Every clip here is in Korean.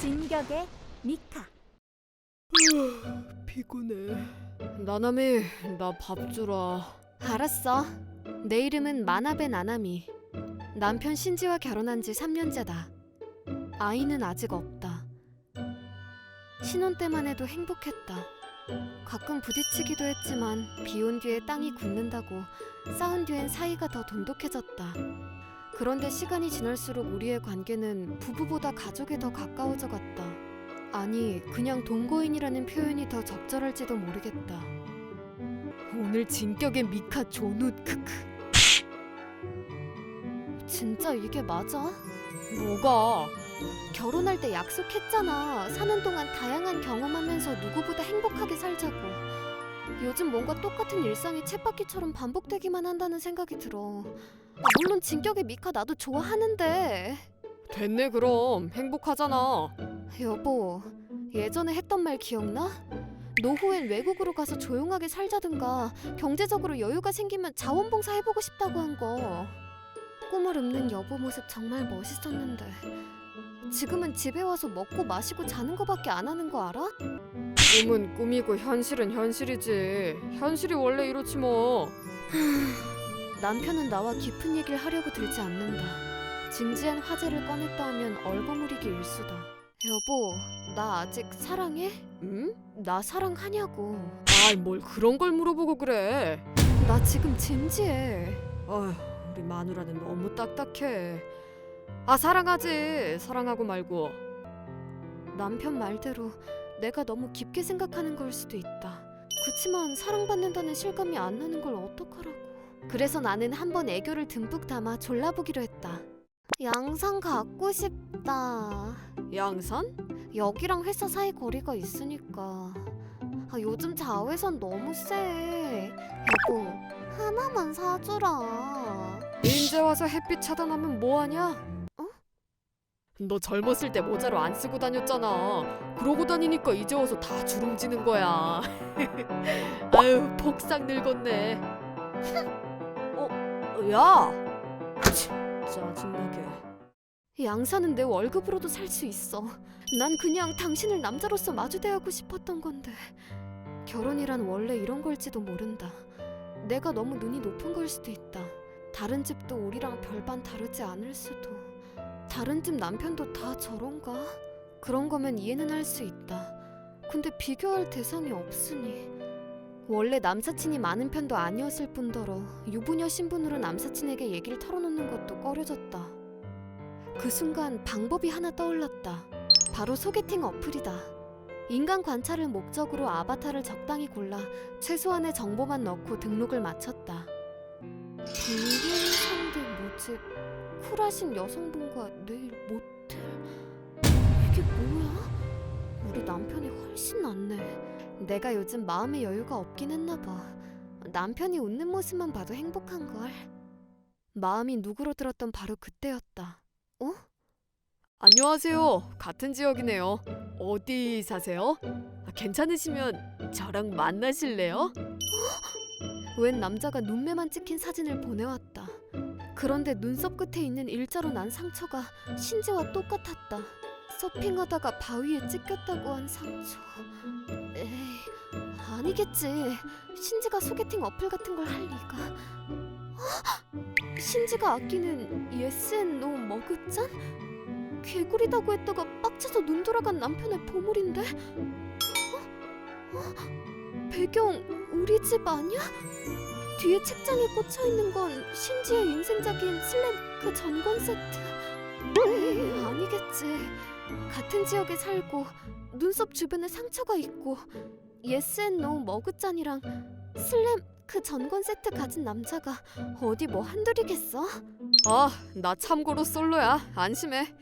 진격의 미카 피곤해. 나나미, 나 밥 주라. 알았어. 내 이름은 마나베 나나미. 남편 신지와 결혼한 지 3년째다. 아이는 아직 없다. 신혼 때만 해도 행복했다. 가끔 부딪히기도 했지만 비온 뒤에 땅이 굳는다고 싸운 뒤엔 사이가 더 돈독해졌다. 그런데 시간이 지날수록 우리의 관계는 부부보다 가족에 더 가까워져 갔다. 아니, 그냥 동거인이라는 표현이 더 적절할지도 모르겠다. 오늘 진격의 미카 존웃 크크. 진짜 이게 맞아? 뭐가? 결혼할 때 약속했잖아. 사는 동안 다양한 경험하면서 누구보다 행복하게 살자고. 요즘 뭔가 똑같은 일상이 쳇바퀴처럼 반복되기만 한다는 생각이 들어. 물론 진격의 미카 나도 좋아하는데. 됐네 그럼 행복하잖아. 여보, 예전에 했던 말 기억나? 노후엔 외국으로 가서 조용하게 살자든가 경제적으로 여유가 생기면 자원봉사 해보고 싶다고 한 거. 꿈을 읊는 여보 모습 정말 멋있었는데 지금은 집에 와서 먹고 마시고 자는 거밖에 안 하는 거 알아? 꿈은 꿈이고 현실은 현실이지. 현실이 원래 이렇지 뭐. 남편은 나와 깊은 얘기를 하려고 들지 않는다. 진지한 화제를 꺼냈다 하면 얼버무리기 일수다. 여보, 나 아직 사랑해? 응? 나 사랑하냐고. 아이 뭘 그런 걸 물어보고 그래. 나 지금 진지해. 아휴 우리 마누라는 너무 딱딱해. 아 사랑하지. 사랑하고 말고. 남편 말대로 내가 너무 깊게 생각하는 걸 수도 있다. 그치만 사랑받는다는 실감이 안 나는 걸 어떡하라고. 그래서 나는 한 번 애교를 듬뿍 담아 졸라보기로 했다. 양산 갖고 싶다. 양산? 여기랑 회사 사이 거리가 있으니까. 아, 요즘 자외선 너무 세. 여보, 하나만 사주라. 인제 와서 햇빛 차단하면 뭐하냐? 어? 너 젊었을 때 모자로 안 쓰고 다녔잖아. 그러고 다니니까 이제 와서 다 주름지는 거야. 아유 복상 늙었네. 어, 야. 치, 짜증나게. 양산은 내 월급으로도 살 수 있어. 난 그냥 당신을 남자로서 마주대하고 싶었던 건데. 결혼이란 원래 이런 걸지도 모른다. 내가 너무 눈이 높은 걸 수도 있다. 다른 집도 우리랑 별반 다르지 않을 수도. 다른 집 남편도 다 저런가? 그런 거면 이해는 할 수 있다. 근데 비교할 대상이 없으니. 원래 남사친이 많은 편도 아니었을 뿐더러 유부녀 신분으로 남사친에게 얘기를 털어놓는 것도 꺼려졌다. 그 순간 방법이 하나 떠올랐다. 바로 소개팅 어플이다. 인간 관찰을 목적으로 아바타를 적당히 골라 최소한의 정보만 넣고 등록을 마쳤다. 불륜 모집, 쿨하신 여성분과 내일 모텔. 이게 뭐야? 우리 남편이 훨씬 낫네. 내가 요즘 마음의 여유가 없긴 했나 봐. 남편이 웃는 모습만 봐도 행복한 걸. 마음이 누그러들었던 바로 그때였다. 어? 안녕하세요. 같은 지역이네요. 어디 사세요? 아, 괜찮으시면 저랑 만나실래요? 웬 남자가 눈매만 찍힌 사진을 보내왔다. 그런데 눈썹 끝에 있는 일자로 난 상처가 신지와 똑같았다. 서핑하다가 바위에 찍혔다고 한 상처. 에이, 아니겠지. 신지가 소개팅 어플 같은 걸 할 리가. 헉! 신지가 아끼는 예스앤노 머그잔? 개구리다고 했다가 빡쳐서 눈 돌아간 남편의 보물인데? 어? 어? 배경 우리 집 아니야? 뒤에 책장에 꽂혀 있는 건 신지의 인생작인 슬램크 전권 세트. 에이, 아니겠지. 같은 지역에 살고 눈썹 주변에 상처가 있고 예스 앤 노 머그잔이랑 슬램크 전권 세트 가진 남자가 어디 뭐 한둘이겠어? 아, 나 참고로 솔로야. 안심해.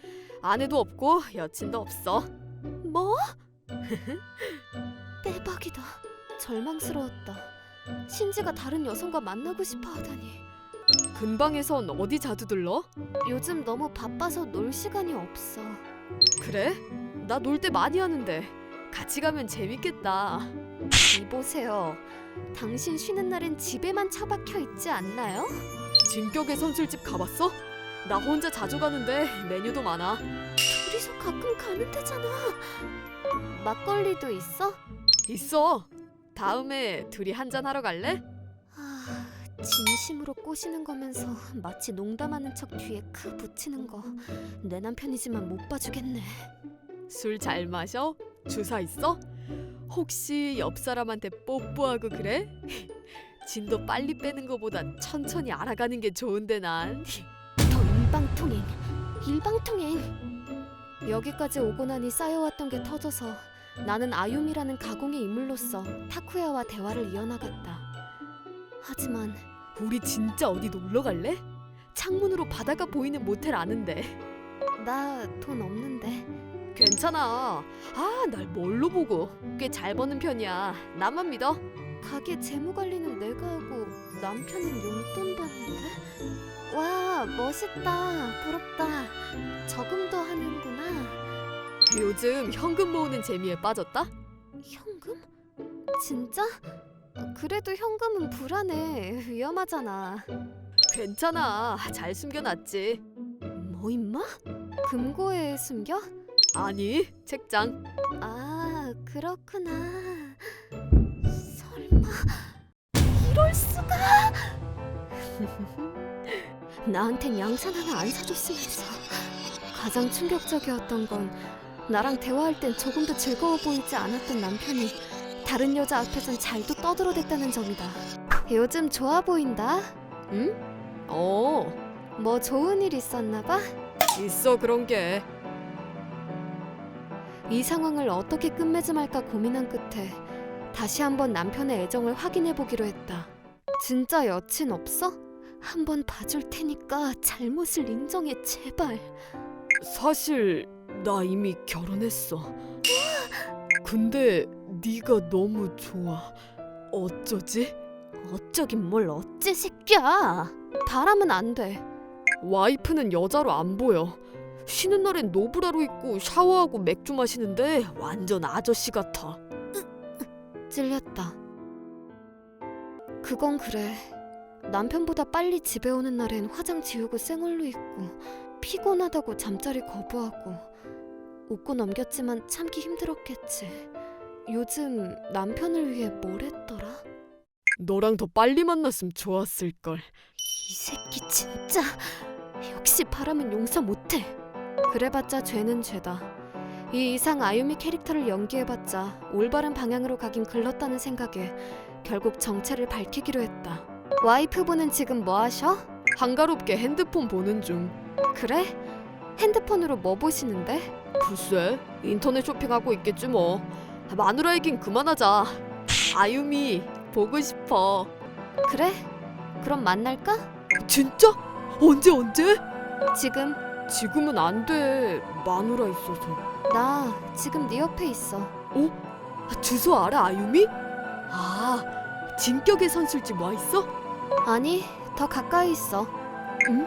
아내도 없고 여친도 없어. 뭐? 빼박이다. 절망스러웠다. 신지가 다른 여성과 만나고 싶어 하다니. 근방에선 어디 자주 들러? 요즘 너무 바빠서 놀 시간이 없어. 그래? 나 놀 때 많이 하는데. 같이 가면 재밌겠다. 이보세요. 당신 쉬는 날엔 집에만 처박혀 있지 않나요? 진격의 선술집 가봤어? 나 혼자 자주 가는데 메뉴도 많아. 둘이서 가끔 가는 데잖아. 막걸리도 있어? 있어. 다음에 둘이 한잔 하러 갈래? 아, 진심으로 꼬시는 거면서 마치 농담하는 척 뒤에 크 붙이는 거. 내 남편이지만 못 봐주겠네. 술 잘 마셔? 주사 있어? 혹시 옆 사람한테 뽀뽀하고 그래? 진도 빨리 빼는 거보다 천천히 알아가는 게 좋은데 난. 더 일방통행, 일방통행. 여기까지 오고 나니 쌓여왔던 게 터져서 나는 아유미라는 가공의 인물로서 타쿠야와 대화를 이어나갔다. 하지만 우리 진짜 어디 놀러 갈래? 창문으로 바다가 보이는 모텔 아는데. 나 돈 없는데 괜찮아. 아, 날 뭘로 보고? 꽤 잘 버는 편이야. 나만 믿어. 가게 재무 관리는 내가 하고 남편은 용돈 받는데? 와 멋있다 부럽다 저금도 하는구나 요즘 현금 모으는 재미에 빠졌다? 현금? 진짜? 그래도 현금은 불안해 위험하잖아 괜찮아. 잘 숨겨놨지. 뭐 임마? 금고에 숨겨? 아니, 책장. 아 그렇구나 설마 이럴 수가 나한텐 양산 하나 안 사줬으면서 가장 충격적이었던 건 나랑 대화할 땐 조금도 즐거워 보이지 않았던 남편이 다른 여자 앞에선 잘도 떠들어댔다는 점이다 요즘 좋아 보인다 응? 어, 뭐 좋은 일 있었나 봐? 있어 그런 게. 이 상황을 어떻게 끝맺음할까 고민한 끝에 다시 한번 남편의 애정을 확인해 보기로 했다. 진짜 여친 없어? 한번 봐줄 테니까 잘못을 인정해 제발. 사실 나 이미 결혼했어. 근데 네가 너무 좋아. 어쩌지? 어쩌긴 뭘 어째 새끼야. 바라면 안 돼. 와이프는 여자로 안 보여. 쉬는 날엔 노브라로 입고 샤워하고 맥주 마시는데 완전 아저씨 같아. 찔렸다. 그건 그래. 남편보다 빨리 집에 오는 날엔 화장 지우고 생얼로 입고 피곤하다고 잠자리 거부하고 웃고 넘겼지만 참기 힘들었겠지. 요즘 남편을 위해 뭘 했더라? 너랑 더 빨리 만났으면 좋았을 걸. 이 새끼 진짜 역시 바람은 용서 못해. 그래봤자 죄는 죄다. 이 이상 아유미 캐릭터를 연기해봤자 올바른 방향으로 가긴 글렀다는 생각에 결국 정체를 밝히기로 했다. 와이프분은 지금 뭐 하셔? 한가롭게 핸드폰 보는 중. 그래? 핸드폰으로 뭐 보시는데? 글쎄, 인터넷 쇼핑하고 있겠지 뭐. 마누라 얘긴 그만하자. 아유미 보고 싶어. 그래? 그럼 만날까? 진짜? 언제 언제? 지금 지금은 안 돼. 마누라 있어서. 나 지금 네 옆에 있어. 아, 주소 알아 아유미? 아 진격의 선술집 와 있어? 아니 더 가까이 있어. 응?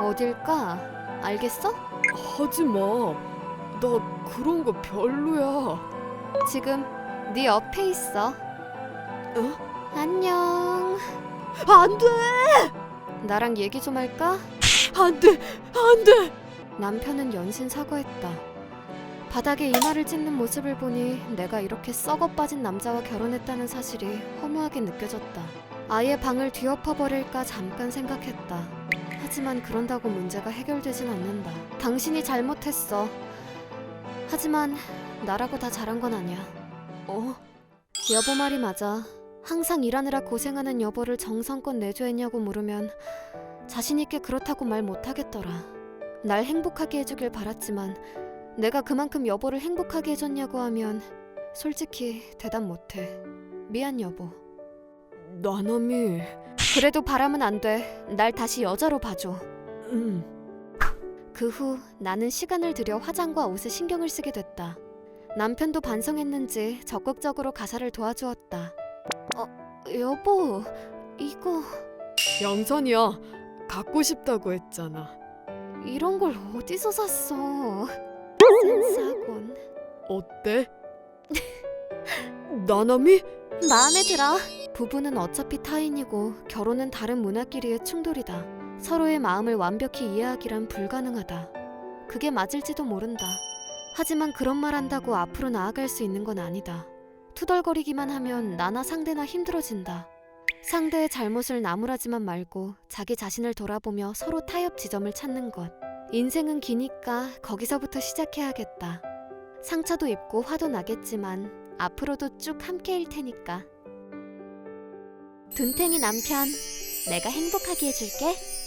어딜까? 알겠어? 하지 마. 나 그런 거 별로야. 지금 네 옆에 있어. 어? 안녕. 안 돼, 나랑 얘기 좀 할까? 안 돼, 안 돼. 남편은 연신 사과했다. 바닥에 이마를 찝는 모습을 보니 내가 이렇게 썩어 빠진 남자와 결혼했다는 사실이 허무하게 느껴졌다. 아예 방을 뒤엎어 버릴까 잠깐 생각했다. 하지만 그런다고 문제가 해결되진 않는다. 당신이 잘못했어. 하지만 나라고 다 잘한 건 아니야. 어? 여보 말이 맞아. 항상 일하느라 고생하는 여보를 정성껏 내조했냐고 물으면 자신 있게 그렇다고 말 못하겠더라. 날 행복하게 해주길 바랐지만 내가 그만큼 여보를 행복하게 해줬냐고 하면 솔직히 대답 못해. 미안 여보. 나남이. 그래도 바라면 안 돼. 날 다시 여자로 봐줘. 음. 그 후 나는 시간을 들여 화장과 옷에 신경을 쓰게 됐다. 남편도 반성했는지 적극적으로 가사를 도와주었다. 어, 여보, 이거 양산이야. 갖고 싶다고 했잖아. 이런 걸 어디서 샀어? 센스하곤. 어때? 나남이? 마음에 들어. 부부는 어차피 타인이고 결혼은 다른 문화끼리의 충돌이다. 서로의 마음을 완벽히 이해하기란 불가능하다. 그게 맞을지도 모른다. 하지만 그런 말 한다고 앞으로 나아갈 수 있는 건 아니다. 투덜거리기만 하면 나나 상대나 힘들어진다. 상대의 잘못을 나무라지만 말고 자기 자신을 돌아보며 서로 타협 지점을 찾는 것. 인생은 기니까 거기서부터 시작해야겠다. 상처도 입고 화도 나겠지만 앞으로도 쭉 함께일 테니까. 둔탱이 남편, 내가 행복하게 해줄게.